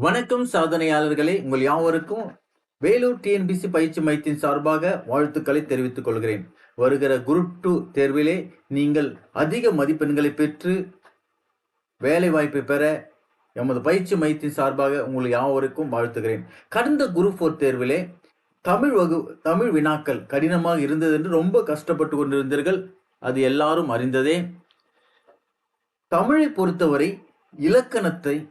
வணக்கம் சாதனையாளர்களே. உங்கள் யாவருக்கும் வேலூர் டிஎன்பிசி பயிற்சி மையத்தின் சார்பாக வாழ்த்துக்களை தெரிவித்துக் கொள்கிறேன். வருகிற குரூப் டூ தேர்விலே நீங்கள் அதிக மதிப்பெண்களை பெற்று வேலை வாய்ப்பை பெற எமது பயிற்சி மையத்தின் சார்பாக உங்கள் யாவருக்கும் வாழ்த்துகிறேன். கடந்த குரூப் ஃபோர் தேர்விலே தமிழ் வகு தமிழ் வினாக்கள் கடினமாக இருந்தது என்று ரொம்ப கஷ்டப்பட்டு கொண்டிருந்தீர்கள். அது எல்லாரும் அறிந்ததே. தமிழை பொறுத்தவரை இலக்கணத்தை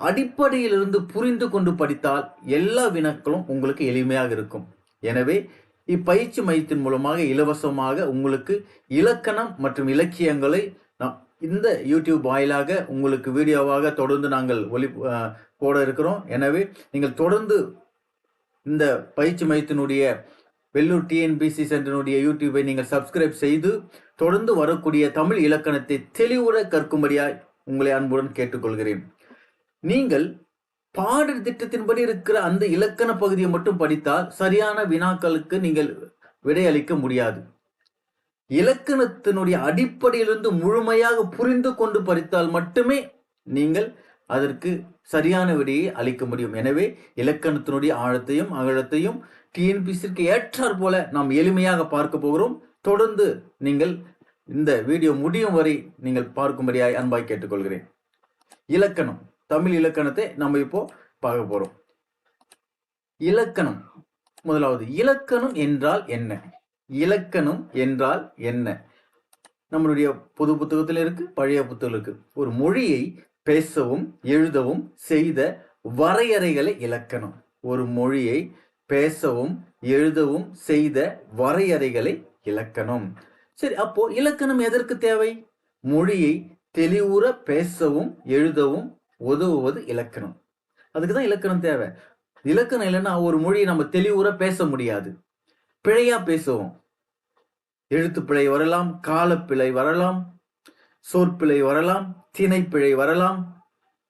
அடிப்படையிலிருந்து புரிந்து கொண்டு படித்தால் எல்லா வினாக்களும் உங்களுக்கு எளிமையாக இருக்கும். எனவே இப்பயிற்சி மையத்தின் மூலமாக இலவசமாக உங்களுக்கு இலக்கணம் மற்றும் இலக்கியங்களை நாம் இந்த யூடியூப் வாயிலாக உங்களுக்கு வீடியோவாக தொடர்ந்து நாங்கள் ஒளி போட இருக்கிறோம். எனவே நீங்கள் தொடர்ந்து இந்த பயிற்சி மையத்தினுடைய வெள்ளூர் டிஎன்பிசி சென்டரினுடைய யூடியூபை நீங்கள் சப்ஸ்கிரைப் செய்து தொடர்ந்து வரக்கூடிய தமிழ் இலக்கணத்தை தெளிவுற கற்கும்படியாய் உங்களை அன்புடன் கேட்டுக்கொள்கிறேன். நீங்கள் பாடல் திட்டத்தின்படி இருக்கிற அந்த இலக்கண பகுதியை மட்டும் படித்தால் சரியான வினாக்களுக்கு நீங்கள் விடையளிக்க முடியாது. இலக்கணத்தினுடைய அடிப்படையிலிருந்து முழுமையாக புரிந்து கொண்டு படித்தால் மட்டுமே நீங்கள் அதற்கு சரியான விடையை அளிக்க முடியும். எனவே இலக்கணத்தினுடைய ஆழத்தையும் அகழத்தையும் டிஎன்பிசிற்கு ஏற்றாற் போல நாம் எளிமையாக பார்க்க போகிறோம். தொடர்ந்து நீங்கள் இந்த வீடியோ முடியும் வரை நீங்கள் பார்க்கும்படியாய் அன்பாய் கேட்டுக்கொள்கிறேன். இலக்கணம். தமிழ் இலக்கணத்தை நம்ம இப்போ பார்க்க போறோம். இலக்கணம். முதலாவது இலக்கணம் என்றால் என்ன? இலக்கணம் என்றால் என்ன? நம்மளுடைய புது புத்தகத்தில் இருக்கு பழைய புத்தகம் இருக்கு. ஒரு மொழியை பேசவும் எழுதவும் செய்த வரையறைகளை இலக்கணம். ஒரு மொழியை பேசவும் எழுதவும் செய்த வரையறைகளை இலக்கணம். சரி அப்போ இலக்கணம் எதற்கு தேவை? மொழியை தெளிவுற பேசவும் எழுதவும் உதவுவது இலக்கணம். அதுக்கு தான் இலக்கணம் தேவை. இலக்கணம் இல்லைன்னா ஒரு மொழியை நம்ம தெளிவுற பேச முடியாது. பிழையா பேசுவோம். எழுத்துப்பிழை வரலாம் காலப்பிழை வரலாம் சொற்பிழை வரலாம் திணைப்பிழை வரலாம்.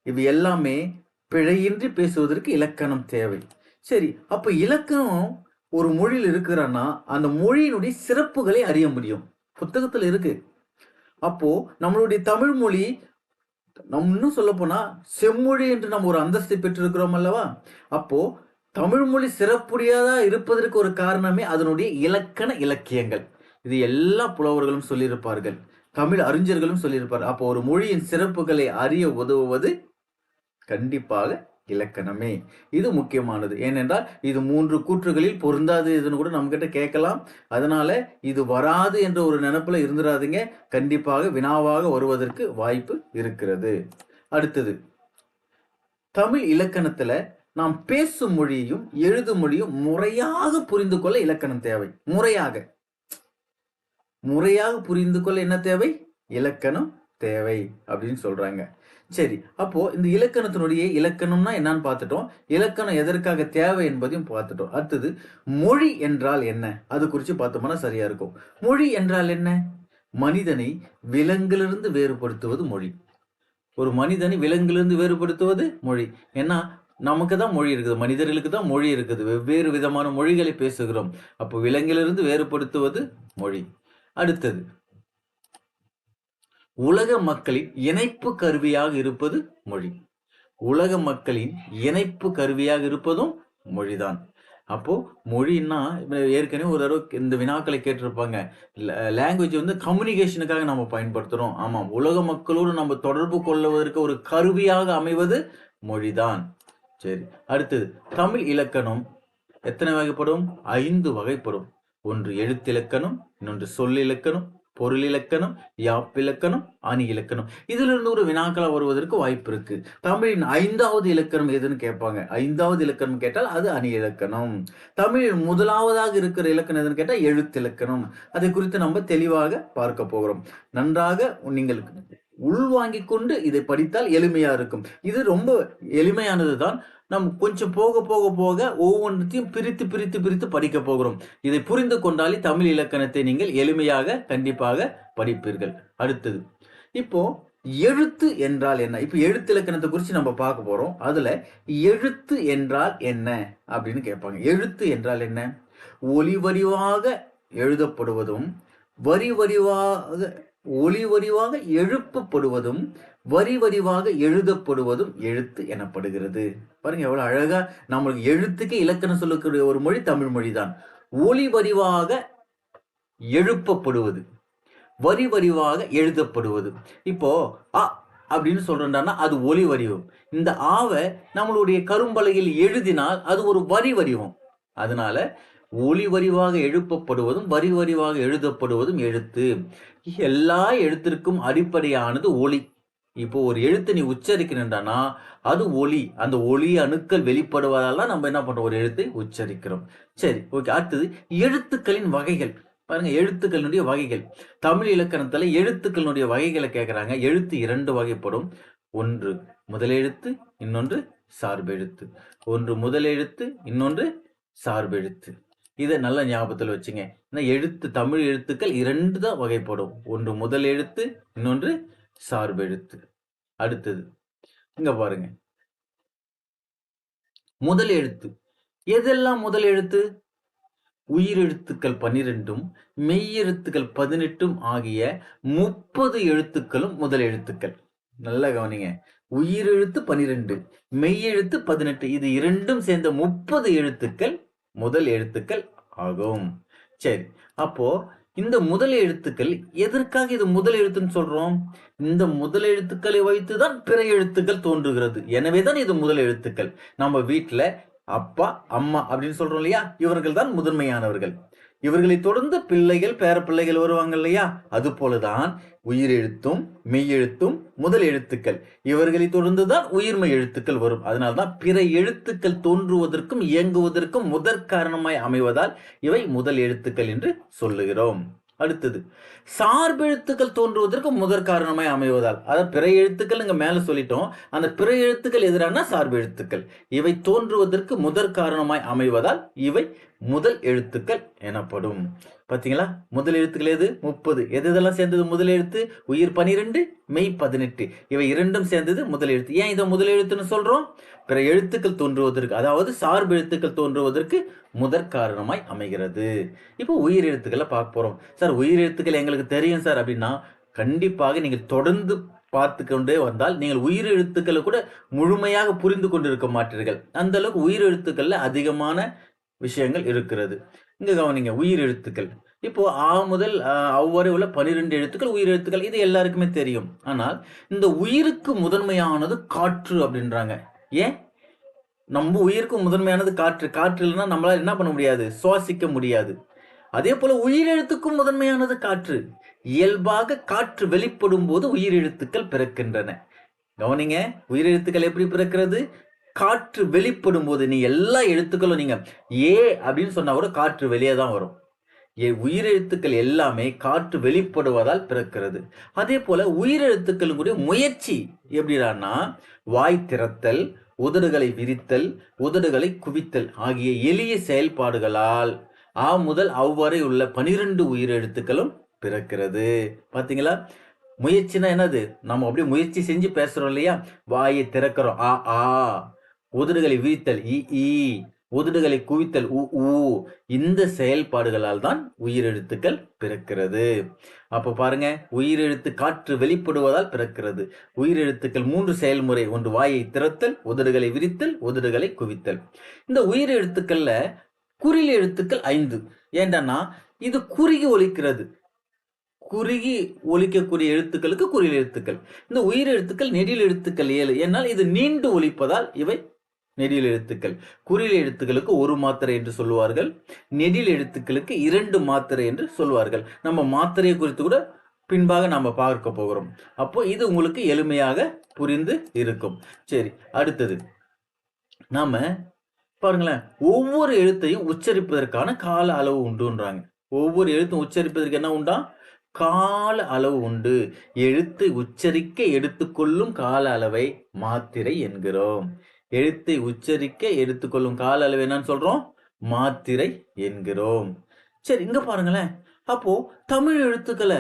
இவை எல்லாமே பிழையின்றி பேசுவதற்கு இலக்கணம் தேவை. சரி அப்ப இலக்கணம் ஒரு மொழியில் இருக்கிறான்னா அந்த மொழியினுடைய சிறப்புகளை அறிய முடியும். புத்தகத்தில் இருக்கு. அப்போ நம்மளுடைய தமிழ் மொழி நம்ம இன்னும் சொல்ல போனா செம்மொழி என்று நம்ம ஒரு அந்தஸ்தை பெற்றிருக்கிறோம் அல்லவா? அப்போ தமிழ் மொழி சிறப்புடையதா இருப்பதற்கு ஒரு காரணமே அதனுடைய இலக்கண இலக்கியங்கள். இது எல்லா புலவர்களும் சொல்லியிருப்பார்கள். தமிழ் அறிஞர்களும் சொல்லியிருப்பார் அப்போ ஒரு மொழியின் சிறப்புகளை அறிய உதவுவது கண்டிப்பாக இலக்கணமே. இது முக்கியமானது. ஏனென்றால் இது மூன்று கூற்றுகளில் பொருந்தாது இதுன்னு கூட நம்மக்கிட்ட கேட்கலாம். அதனால இது வராது என்ற ஒரு நினப்பில் இருந்துடாதீங்க கண்டிப்பாக வினாவாக வருவதற்கு வாய்ப்பு இருக்கிறது. அடுத்தது தமிழ் இலக்கணத்துல நாம் பேசும் மொழியையும் எழுதும் மொழியும் முறையாக புரிந்து கொள்ள இலக்கணம் தேவை. முறையாக. முறையாக புரிந்து கொள்ள என்ன தேவை? இலக்கணம் தேவை அப்படின்னு சொல்றாங்க. சரி அப்போ இந்த இலக்கணத்தினுடைய இலக்கணம்னா என்னன்னு பார்த்துட்டோம். இலக்கணம் எதற்காக தேவை என்பதையும் பார்த்துட்டோம். அடுத்தது மொழி என்றால் என்ன? அது குறித்து பார்த்தோம்னா சரியா இருக்கும். மொழி என்றால் என்ன? மனிதனை விலங்கிலிருந்து வேறுபடுத்துவது மொழி. ஒரு மனிதனை விலங்கிலிருந்து வேறுபடுத்துவது மொழி. ஏன்னா நமக்கு தான் மொழி இருக்குது. மனிதர்களுக்கு தான் மொழி இருக்குது. வெவ்வேறு விதமான மொழிகளை பேசுகிறோம். அப்போ விலங்கிலிருந்து வேறுபடுத்துவது மொழி. அடுத்தது உலக மக்களின் இணைப்பு கருவியாக இருப்பது மொழி. உலக மக்களின் இணைப்பு கருவியாக இருப்பதும் மொழிதான். அப்போ மொழின்னா ஏற்கனவே ஒரு தடவை இந்த வினாக்களை கேட்டிருப்பாங்க. லாங்குவேஜ் வந்து கம்யூனிகேஷனுக்காக நம்ம பயன்படுத்துகிறோம் ஆமாம் உலக மக்களோடு நம்ம தொடர்பு கொள்வதற்கு ஒரு கருவியாக அமைவது மொழிதான். சரி அடுத்தது தமிழ் இலக்கணம் எத்தனை வகைப்படும்? ஐந்து வகைப்படும். ஒன்று எழுத்திலக்கணம் இன்னொன்று சொல்லிலக்கணம் பொருள் இலக்கணம் யாப்பிலக்கணம் அணி இலக்கணம். இதுல இருந்து ஒரு வினாக்களா வருவதற்கு வாய்ப்பு இருக்கு. தமிழின் ஐந்தாவது இலக்கணம் எதுன்னு கேட்பாங்க. ஐந்தாவது இலக்கணம் கேட்டால் அது அணி இலக்கணம். தமிழில் முதலாவதாக இருக்கிற இலக்கணம் எதுன்னு கேட்டால் எழுத்திலக்கணம் அதை குறித்து நம்ம தெளிவாக பார்க்க போகிறோம். நன்றாக நீங்கள் உள்வாங்கிக் கொண்டு இதை படித்தால் எளிமையா இருக்கும். இது ரொம்ப எளிமையானது தான் நம் கொஞ்சம் போக போக போக ஒவ்வொன்றத்தையும் பிரித்து பிரித்து பிரித்து படிக்க போகிறோம். இதை புரிந்து கொண்டாலே தமிழ் இலக்கணத்தை நீங்கள் எளிமையாக கண்டிப்பாக படிப்பீர்கள். அடுத்தது இப்போ எழுத்து என்றால் என்ன? இப்போ எழுத்து இலக்கணத்தை குறித்து நம்ம பார்க்க போகிறோம் அதில் எழுத்து என்றால் என்ன அப்படின்னு கேட்பாங்க. எழுத்து என்றால் என்ன? ஒலி வடிவாக எழுதப்படுவதும் வரி வரிவாக ஒளி வரிவாக எழுப்பப்படுவதும் வரி வரிவாக எழுதப்படுவதும் எழுத்து எனப்படுகிறது. பாருங்க எவ்வளவு அழகா நம்மளுக்கு எழுத்துக்கு இலக்கணம் சொல்லக்கூடிய ஒரு மொழி தமிழ் மொழிதான். ஒளி வரிவாக எழுப்பப்படுவது வரி வரிவாக எழுதப்படுவது. இப்போ அ அப்படின்னு சொல்றோம்னா அது ஒளி வடிவம். இந்த ஆவை நம்மளுடைய கரும்பலையில் எழுதினால் அது ஒரு வரி வடிவம். அதனால ஒளி வரிவாக எழுப்பப்படுவதும் வரி வரிவாக எழுதப்படுவதும் எழுத்து. எல்லா எழுத்திற்கும் அடிப்படையானது ஒளி. இப்போ ஒரு எழுத்தை நீ உச்சரிக்கணும்டானா அது ஒளி. அந்த ஒளி அணுக்கள் வெளிப்படுவதால் தான் நம்ம என்ன பண்றோம்? ஒரு எழுத்தை உச்சரிக்கிறோம். சரி ஓகே. அடுத்தது எழுத்துக்களின் வகைகள். பாருங்க எழுத்துக்களினுடைய வகைகள். தமிழ் இலக்கணத்துல எழுத்துக்களினுடைய வகைகளை கேட்கறாங்க எழுத்து இரண்டு வகைப்படும். ஒன்று முதலெழுத்து இன்னொன்று சார்பெழுத்து. ஒன்று முதலெழுத்து இன்னொன்று சார்பெழுத்து. இதை நல்ல ஞாபகத்தில் வச்சுங்க. ஏன்னா எழுத்து தமிழ் எழுத்துக்கள் இரண்டு தான் வகைப்படும். ஒன்று முதல் எழுத்து இன்னொன்று சார்பு எழுத்து. அடுத்தது இங்க பாருங்க. முதல் எழுத்து. எதெல்லாம் முதல் எழுத்து? உயிரெழுத்துக்கள் பன்னிரெண்டும் மெய்யெழுத்துக்கள் பதினெட்டும் ஆகிய முப்பது எழுத்துக்களும் முதல் எழுத்துக்கள். நல்லா கவனிங்க. உயிரெழுத்து பனிரெண்டு மெய்யெழுத்து பதினெட்டு. இது இரண்டும் சேர்ந்த முப்பது எழுத்துக்கள் முதல் எழுத்துக்கள் ஆகும். சரி அப்போ இந்த முதல் எழுத்துக்கள் எதற்காக இது முதல் எழுத்துன்னு சொல்றோம்? இந்த முதல் எழுத்துக்களை வைத்து தான் பிற எழுத்துக்கள் தோன்றுகிறது. எனவே தான் இது முதல் எழுத்துக்கள். நம்ம வீட்டுல அப்பா அம்மா அப்படின்னு சொல்றோம் இல்லையா? இவர்கள் தான் முதன்மையானவர்கள். இவர்களை தொடர்ந்து பிள்ளைகள் பேர பிள்ளைகள் வருவாங்க இல்லையா? அது போலதான் உயிரெழுத்தும் மெய்யெழுத்தும் முதல் எழுத்துக்கள். இவர்களை தொடர்ந்துதான் உயிர்மை எழுத்துக்கள் வரும். அதனால்தான் பிற எழுத்துக்கள் தோன்றுவதற்கும் இயங்குவதற்கும் முதற் காரணமாய் அமைவதால் இவை முதல் எழுத்துக்கள் என்று சொல்லுகிறோம். அடுத்தது சார்பெழுத்துக்கள் தோன்றுவதற்கு முதற் காரணமாய் அமைவதால். அதாவது பிற எழுத்துக்கள் இங்க மேல சொல்லிட்டோம். அந்த பிற எழுத்துக்கள் எதிரான சார்பு எழுத்துக்கள். இவை தோன்றுவதற்கு முதற் காரணமாய் அமைவதால் இவை முதல் எழுத்துக்கள் எனப்படும். பார்த்தீங்களா முதல் எழுத்துக்கள் எது? முப்பது. எது இதெல்லாம் சேர்ந்தது? முதல் எழுத்து உயிர் பனிரெண்டு மெய் பதினெட்டு. இவை இரண்டும் சேர்ந்தது முதல் எழுத்து. ஏன் இதை முதல் எழுத்துன்னு சொல்கிறோம் பிற எழுத்துக்கள் தோன்றுவதற்கு அதாவது சார்பு எழுத்துக்கள் தோன்றுவதற்கு முதற் காரணமாய் அமைகிறது. இப்போ உயிர் எழுத்துக்களை பார்க்க போகிறோம் சார் உயிர் எழுத்துக்கள் எங்களுக்கு தெரியும் சார் அப்படின்னா கண்டிப்பாக நீங்கள் தொடர்ந்து பார்த்து கொண்டே வந்தால் நீங்கள் உயிர் எழுத்துக்களை கூட முழுமையாக புரிந்து கொண்டிருக்க மாட்டீர்கள். அந்த அளவுக்கு உயிர் எழுத்துக்களில் அதிகமான விஷயங்கள் இருக்கிறது. இங்க கவனிங்க உயிர் எழுத்துக்கள். இப்போ ஆ முதல் அவ்வரை உள்ள பனிரெண்டு எழுத்துக்கள் உயிர் எழுத்துக்கள் இது எல்லாருக்குமே தெரியும். ஆனால் இந்த உயிருக்கு முதன்மையானது காற்று அப்படின்றாங்க. ஏன்? நம்ம உயிருக்கு முதன்மையானது காற்று. காற்று இல்லைன்னா நம்மளால் என்ன பண்ண முடியாது? சுவாசிக்க முடியாது. அதே போல உயிரெழுத்துக்கும் முதன்மையானது காற்று. இயல்பாக காற்று வெளிப்படும் போது உயிரெழுத்துக்கள் பிறக்கின்றன. கவனிங்க உயிரெழுத்துக்கள் எப்படி பிறக்கிறது? காற்று வெளிப்படும் போது நீ எல்லா எழுத்துக்களும் நீங்க ஏ அப்படின்னு சொன்னா கூட காற்று வெளியே தான் வரும். ஏ உயிரெழுத்துக்கள் எல்லாமே காற்று வெளிப்படுவதால் பிறக்கிறது. அதே போல உயிரெழுத்துக்களுடைய முயற்சி எப்படிடான்னா வாய் திறத்தல் உதடுகளை விரித்தல் உதடுகளை குவித்தல் ஆகிய எளிய செயல்பாடுகளால் ஆ முதல் அவ்வாறு உள்ள பனிரெண்டு உயிரெழுத்துக்களும் பிறக்கிறது. பாத்தீங்களா? முயற்சினா என்னது? நம்ம அப்படியே முயற்சி செஞ்சு பேசுறோம் இல்லையா? வாயை திறக்கிறோம். ஆ ஆ. உதடுகளை விரித்தல் இ ஈ உதடுகளை குவித்தல் உ ஊ இந்த செயல்பாடுகளால் தான் உயிரெழுத்துக்கள் பிறக்கிறது. அப்போ பாருங்க உயிரெழுத்து காற்று வெளிப்படுவதால் பிறக்கிறது. உயிரெழுத்துக்கள் மூன்று செயல்முறை. ஒன்று வாயை திறத்தல் உதடுகளை விரித்தல் உதடுகளை குவித்தல். இந்த உயிரெழுத்துக்கள்ல குறில் எழுத்துக்கள் ஐந்து. ஏண்டன்னா இது குறுகி ஒலிக்கிறது. குறுகி ஒலிக்கக்கூடிய எழுத்துக்களுக்கு குறில் எழுத்துக்கள். இந்த உயிர் எழுத்துக்கள் நெடில் எழுத்துக்கள் ஏழு. ஏன்னால் இது நீண்டு ஒலிப்பதால் இவை நெடில் எழுத்துக்கள். குறில் எழுத்துக்களுக்கு ஒரு மாத்திரை என்று சொல்லுவார்கள். நெடில் எழுத்துக்களுக்கு இரண்டு மாத்திரை என்று சொல்லுவார்கள். நம்ம மாத்திரையை குறித்து கூட பின்பாக நாம பார்க்க போகிறோம். அப்போ இது உங்களுக்கு எளிமையாக புரிந்து இருக்கும். சரி அடுத்தது. நாம பாருங்களேன் ஒவ்வொரு எழுத்தையும் உச்சரிப்பதற்கான கால அளவு உண்டுன்றாங்க. ஒவ்வொரு எழுத்தும் உச்சரிப்பதற்கு என்ன உண்டா? கால அளவு உண்டு. எழுத்தை உச்சரிக்க எடுத்துக்கொள்ளும் கால அளவை மாத்திரை என்கிறோம். எழுத்தை உச்சரிக்க எடுத்துக்கொள்ளும் கால அளவு என்னன்னு சொல்றோம்? மாத்திரை என்கிறோம். சரி இங்க பாருங்களேன். அப்போ தமிழ் எழுத்துக்களை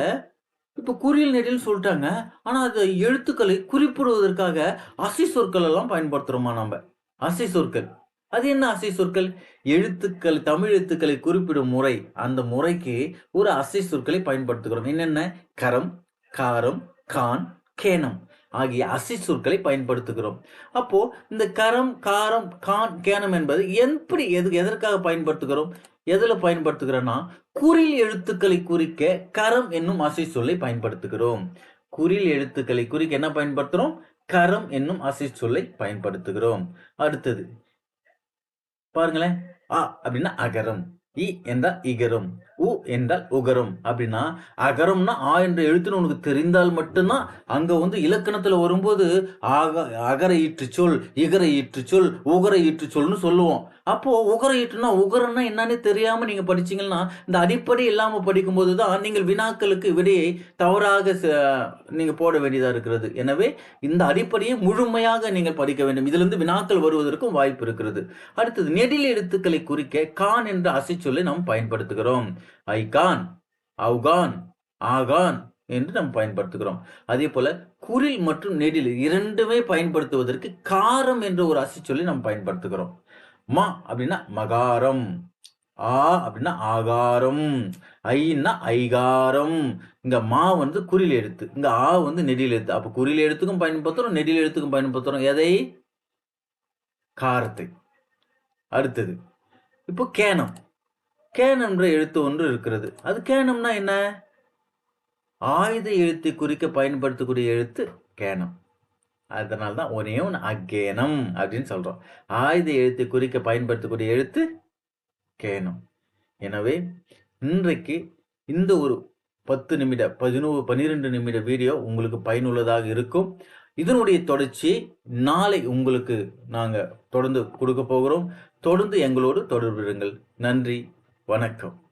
இப்ப குறியல் நெடில் சொல்லிட்டாங்க. ஆனா அந்த எழுத்துக்களை குறிப்பிடுவதற்காக அசை சொற்கள் எல்லாம் பயன்படுத்துறோமா நம்ம அசை சொற்கள். அது என்ன அசை சொற்கள்? எழுத்துக்கள் தமிழ் எழுத்துக்களை குறிப்பிடும் முறை. அந்த முறைக்கு ஒரு அசை சொற்களை பயன்படுத்துகிறோம். என்னென்ன? கரம் காரம் கான் கேனம். ஆகிய அசி சொற்களை பயன்படுத்துகிறோம். அப்போ இந்த கரம் காரம் கான் கேனம் என்பது எப்படி எது எதற்காக பயன்படுத்துகிறோம்? எதில் பயன்படுத்துகிறோம்னா குறில் எழுத்துக்களை குறிக்க கரம் என்னும் அசை சொல்லை பயன்படுத்துகிறோம். குறில் எழுத்துக்களை குறிக்க என்ன பயன்படுத்துகிறோம்? கரம் என்னும் அசை சொல்லை பயன்படுத்துகிறோம். அடுத்தது பாருங்களேன் அ அப்படின்னா அகரம். இ என்றால் இகரம் உ என்றால் உகரம். அப்படின்னா அகரம்னா ஆ என்ற எழுத்துன்னு உனக்கு தெரிந்தால் மட்டும்தான் அங்க வந்து இலக்கணத்துல வரும்போது ஆக அகர ஈற்று சொல் இகர ஈற்று சொல் உகர ஈற்று சொல்னு சொல்லுவோம். அப்போ உகர ஈற்றுனா உகரம்னா என்னன்னு தெரியாம நீங்க படிச்சீங்கன்னா இந்த அடிப்படை இல்லாம படிக்கும்போது தான் நீங்கள் வினாக்களுக்கு விடையை தவறாக ச- நீங்க போட வேண்டியதா இருக்கிறது. எனவே இந்த அடிப்படையை முழுமையாக நீங்கள் படிக்க வேண்டும். இதிலிருந்து வினாக்கள் வருவதற்கும் வாய்ப்பு இருக்கிறது. அடுத்தது நெடில் எழுத்துக்களை குறிக்க கான் என்ற சொல்லி நாம் பயன்படுத்துகிறோம். ஐகான் அவுகான் ஆகான் என்று நாம் பயன்படுத்துகிறோம். அதே போல குரில் மற்றும் நெடில் இரண்டுமே பயன்படுத்துவதற்கு காரம் என்ற ஒரு அசைச்சொல்லை நாம் பயன்படுத்துகிறோம். மா அப்படின்னா மகாரம் ஆ அப்படின்னா ஆகாரம் ஐன்னா ஐகாரம். இங்க மா வந்து குறில் எழுத்து இங்க ஆ வந்து நெடில் எழுத்து. அப்ப குறில் எழுத்துக்கும் பயன்படுத்துறோம் நெடில் எழுத்துக்கும் பயன்படுத்துறோம். எதை? காரத்தை. அடுத்தது இப்போ கேனம் கேனம்ன்ற எழுத்து ஒன்று இருக்கிறது. அது கேனம்னா என்ன? ஆயுத எழுத்தை குறிக்க பயன்படுத்தக்கூடிய எழுத்து கேனம் அதனால தான் ஒரே ஒன்று அக்கேனம் அப்படின்னு சொல்கிறோம் ஆயுத எழுத்தை குறிக்க பயன்படுத்தக்கூடிய எழுத்து கேனம் எனவே இன்றைக்கு இந்த ஒரு பத்து நிமிட பதினோரு பன்னிரெண்டு நிமிட வீடியோ உங்களுக்கு பயனுள்ளதாக இருக்கும். இதனுடைய தொடர்ச்சி நாளை உங்களுக்கு நாங்கள் தொடர்ந்து கொடுக்க போகிறோம். தொடர்ந்து எங்களோடு தொடர்பிடுங்கள் நன்றி. வணக்கம்.